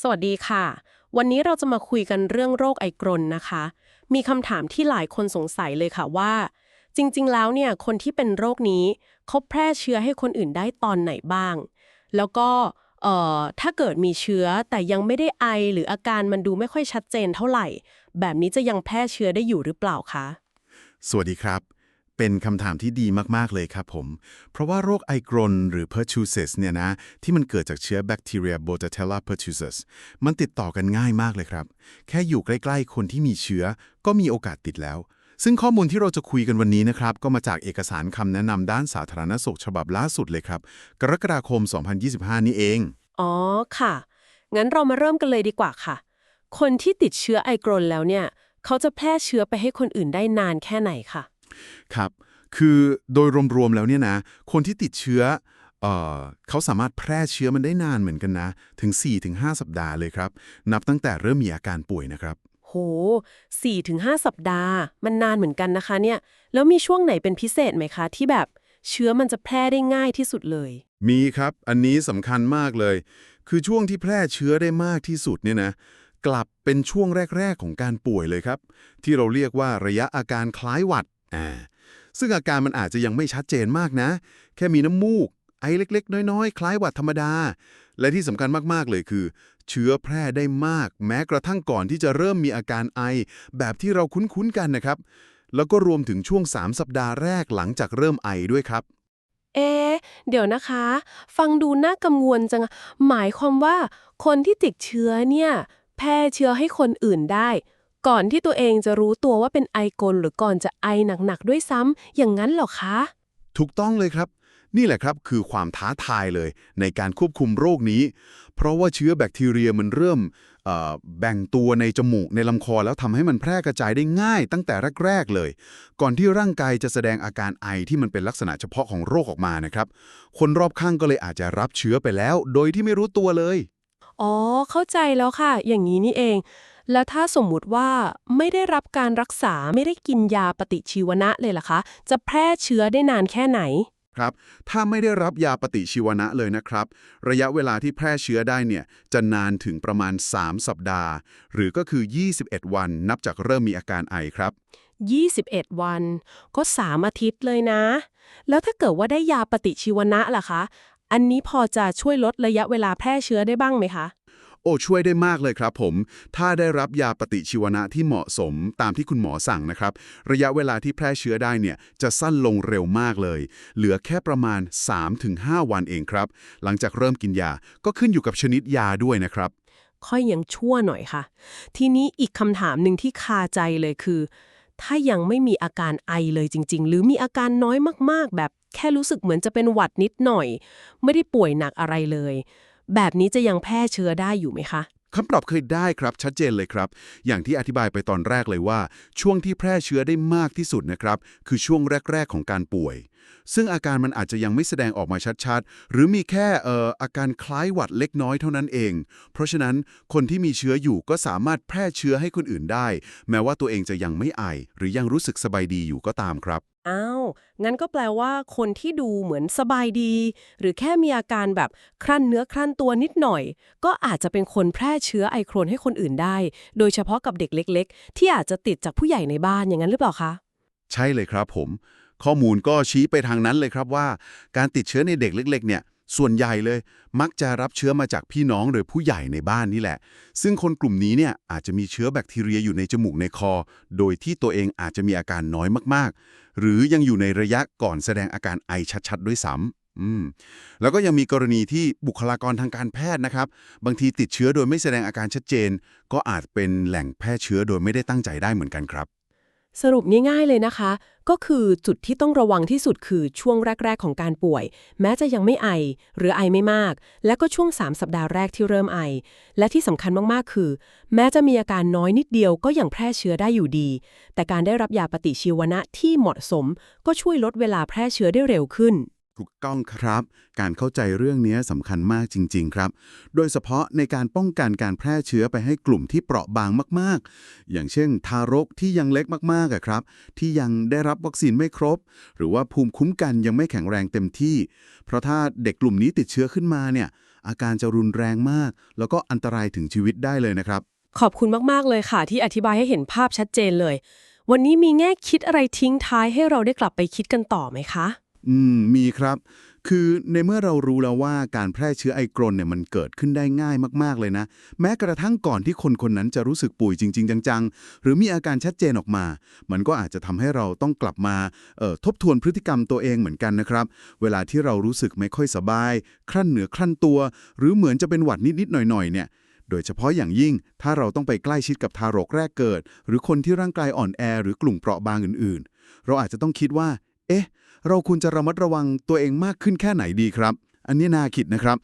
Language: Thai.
สวัสดีค่ะ วันนี้เราจะมาคุยกันเรื่องโรคไอกรนนะคะ มีคำถามที่หลายคนสงสัยเลยค่ะว่า จริง ๆ แล้วเนี่ยคนที่เป็นโรคนี้เขาแพร่เชื้อให้คนอื่นได้ตอนไหนบ้าง แล้วก็เอ่อถ้าเกิดมีเชื้อแต่ยังไม่ได้ไอหรืออาการมันดูไม่ค่อยชัดเจนเท่าไหร่ แบบนี้จะยังแพร่เชื้อได้อยู่หรือเปล่าคะ สวัสดีครับ เป็นคำถามที่ดีมาก ๆ เลยครับผม เพราะว่าโรคไอกรนหรือ pertussis เนี่ยนะ ที่มันเกิดจากเชื้อแบคทีเรีย Bordetella pertussis มันติดต่อกันง่ายมากเลยครับ แค่อยู่ใกล้ ๆ คนที่มีเชื้อก็มีโอกาสติดแล้ว ซึ่งข้อมูลที่เราจะคุยกันวันนี้นะครับ ก็มาจากเอกสารคำแนะนำด้านสาธารณสุขฉบับล่าสุดเลยครับ กรกฎาคม 2025 นี้เอง อ๋อค่ะ งั้นเรามาเริ่มกันเลยดีกว่าค่ะ คนที่ติดเชื้อไอกรนแล้วเนี่ย เขาจะแพร่เชื้อไปให้คนอื่นได้นานแค่ไหนคะ ครับ คือโดยรวมๆแล้วเนี่ยนะ คนที่ติดเชื้อเอ่อเขาสามารถแพร่เชื้อมันได้นานเหมือนกันนะ ถึง 4-5 สัปดาห์เลยครับ นับตั้งแต่เริ่มมีอาการป่วยนะครับ โห4-5ถึงสัปดาห์ มันนานเหมือนกันนะคะเนี่ย แล้วมีช่วงไหนเป็นพิเศษไหมคะ ที่แบบเชื้อมันจะแพร่ได้ง่ายที่สุดเลย มีครับ อันนี้สำคัญมากเลย คือช่วงที่แพร่เชื้อได้มากที่สุดเนี่ยนะ กลับเป็นช่วงแรก ๆ ของการป่วยเลยครับ ที่เราเรียกว่าระยะอาการคล้ายหวัด อ่าซึ่งอาการมันอาจจะยังไม่ชัดเจนมากนะ แค่มีน้ำมูก ไอเล็กๆ น้อยๆ คล้ายหวัดธรรมดา และที่สำคัญมากๆเลยคือ เชื้อแพร่ได้มาก แม้กระทั่งก่อนที่จะเริ่มมีอาการไอ แบบที่เราคุ้นๆกันนะครับ แล้วก็รวมถึงช่วง 3 สัปดาห์แรกหลังจากเริ่มไอด้วยครับ เอ๊เดี๋ยวนะคะ ฟังดูน่ากังวลจัง หมายความว่าคนที่ติดเชื้อเนี่ย แพร่เชื้อให้คนอื่นได้ ก่อนที่ตัวเองจะรู้ตัวว่าเป็นไอกลหรือก่อนจะไอหนักๆด้วยซ้ำอย่างนั้นเหรอคะ ถูกต้องเลยครับ นี่แหละครับคือความท้าทายเลยในการควบคุมโรคนี้ เพราะว่าเชื้อแบคทีเรียมันเริ่มเอ่อแบ่งตัวในจมูกในลำคอแล้วทำให้มันแพร่กระจายได้ง่ายตั้งแต่แรกๆเลย ก่อนที่ร่างกายจะแสดงอาการไอที่มันเป็นลักษณะเฉพาะของโรคออกมานะครับ คนรอบข้างก็เลยอาจจะรับเชื้อไปแล้ว โดยที่ไม่รู้ตัวเลย อ๋อ เข้าใจแล้วค่ะ อย่างนี้นี่เอง แล้วถ้าสมมุติว่าไม่ได้รับการรักษาไม่ได้กินยาปฏิชีวนะเลยล่ะคะ จะแพร่เชื้อได้นานแค่ไหนครับ ถ้าไม่ได้รับยาปฏิชีวนะเลยนะครับ ระยะเวลาที่แพร่เชื้อได้เนี่ยจะนานถึงประมาณ 3 สัปดาห์ หรือก็คือ 21 วันนับจากเริ่มมีอาการไอครับ 21 วัน ก็ 3 อาทิตย์เลยนะ แล้วถ้าเกิดว่าได้ยาปฏิชีวนะล่ะคะ อันนี้พอจะช่วยลดระยะเวลาแพร่เชื้อได้บ้างไหมคะ โอ้ช่วยได้มากเลยครับผม ถ้าได้รับยาปฏิชีวนะที่เหมาะสมตามที่คุณหมอสั่งนะครับ ระยะเวลาที่แพร่เชื้อได้เนี่ยจะสั้นลงเร็วมากเลย เหลือแค่ประมาณ 3-5 วันเองครับ หลังจากเริ่มกินยาก็ขึ้นอยู่กับชนิดยาด้วยนะครับ ค่อยยังชั่วหน่อยค่ะ ทีนี้อีกคำถามหนึ่งที่คาใจเลยคือ ถ้ายังไม่มีอาการไอเลยจริง ๆ หรือมีอาการน้อยมากๆ แบบแค่รู้สึกเหมือนจะเป็นหวัดนิดหน่อย ไม่ได้ป่วยหนักอะไรเลย แบบนี้จะยังแพร่เชื้อได้อยู่ไหมคะคำตอบเคยได้ครับชัดเจนเลยครับ อย่างที่อธิบายไปตอนแรกเลยว่า ช่วงที่แพร่เชื้อได้มากที่สุดนะครับ คือช่วงแรก ๆ ของการป่วย ซึ่งอาการมันอาจจะยังไม่แสดงออกมาชัดๆ หรือมีแค่เอ่ออาการคล้ายหวัดเล็กน้อยเท่านั้นเอง เพราะฉะนั้นคนที่มีเชื้ออยู่ก็สามารถแพร่เชื้อให้คนอื่นได้ แม้ว่าตัวเองจะยังไม่ไอ หรือยังรู้สึกสบายดีอยู่ก็ตามครับ อ้าว งั้นก็แปลว่าคนที่ดูเหมือนสบายดี หรือแค่มีอาการแบบครั่นเนื้อครั่นตัวนิดหน่อย ก็อาจจะเป็นคนแพร่เชื้อไอโครนให้คนอื่นได้ โดยเฉพาะกับเด็กเล็ก ๆ ที่อาจจะติดจากผู้ใหญ่ในบ้านอย่างนั้นหรือเปล่าคะ ใช่เลยครับผม ข้อมูลก็ชี้ไปทางนั้นเลยครับว่า การติดเชื้อในเด็กเล็ก ๆ เนี่ย ส่วนใหญ่เลยมักจะรับเชื้อมาจากพี่น้องหรือผู้ใหญ่ในบ้านนี่แหละ ซึ่งคนกลุ่มนี้เนี่ยอาจจะมีเชื้อแบคทีเรียอยู่ในจมูกในคอ โดยที่ตัวเองอาจจะมีอาการน้อยมากๆ หรือยังอยู่ในระยะก่อนแสดงอาการไอชัดๆ ด้วยซ้ำอืมแล้วก็ยังมีกรณีที่บุคลากรทางการแพทย์นะครับ บางทีติดเชื้อโดยไม่แสดงอาการชัดเจน ก็อาจเป็นแหล่งแพร่เชื้อโดยไม่ได้ตั้งใจได้เหมือนกันครับ สรุปง่ายๆเลยนะคะ ก็คือจุดที่ต้องระวังที่สุดคือช่วงแรก ๆ ของการป่วย แม้จะยังไม่ไอ หรือไอไม่มาก และก็ช่วง 3 สัปดาห์แรกที่เริ่มไอ และที่สำคัญมากๆคือ แม้จะมีอาการน้อยนิดเดียวก็ยังแพร่เชื้อได้อยู่ดี แต่การได้รับยาปฏิชีวนะที่เหมาะสม ก็ช่วยลดเวลาแพร่เชื้อได้เร็วขึ้น ถูกต้องครับ การเข้าใจเรื่องนี้สำคัญมากจริง ๆ ครับ โดยเฉพาะในการป้องกันการแพร่เชื้อไปให้กลุ่มที่เปราะบางมาก ๆ อย่างเช่น ทารกที่ยังเล็กมากๆอะครับ ที่ยังได้รับวัคซีนไม่ครบ หรือว่าภูมิคุ้มกันยังไม่แข็งแรงเต็มที่ เพราะถ้าเด็กกลุ่มนี้ติดเชื้อขึ้นมาเนี่ย อาการจะรุนแรงมาก แล้วก็อันตรายถึงชีวิตได้เลยนะครับ ขอบคุณมากๆเลยค่ะ ที่อธิบายให้เห็นภาพชัดเจนเลย วันนี้มีแง่คิดอะไรทิ้งท้ายให้เราได้กลับไปคิดกันต่อไหมคะ อืมมีครับ คือในเมื่อเรารู้แล้วว่าการแพร่เชื้อไอกรนเนี่ยมันเกิดขึ้นได้ง่ายมากๆเลยนะ แม้กระทั่งก่อนที่คนคนนั้นจะรู้สึกป่วยจริง ๆ จังๆ หรือมีอาการชัดเจนออกมา มันก็อาจจะทำให้เราต้องกลับมาออทบทวนพฤติกรรมตัวเองเหมือนกันนะครับ เวลาที่เรารู้สึกไม่ค่อยสบาย ครั่นเหนือครั่นตัว หรือเหมือนจะเป็นหวัดนิดๆหน่อยๆเนี่ยโดยเฉพาะอย่างยิ่ง ถ้าเราต้องไปใกล้ชิดกับทารกแรกเกิด หรือคนที่ร่างกายอ่อนแอ หรือกลุ่มเปราะบางอื่นๆ เราอาจจะต้องคิดว่า เอ๊ะ เราควรจะระมัดระวังตัวเองมากขึ้นแค่ไหนดีครับ อันนี้น่าคิดนะครับ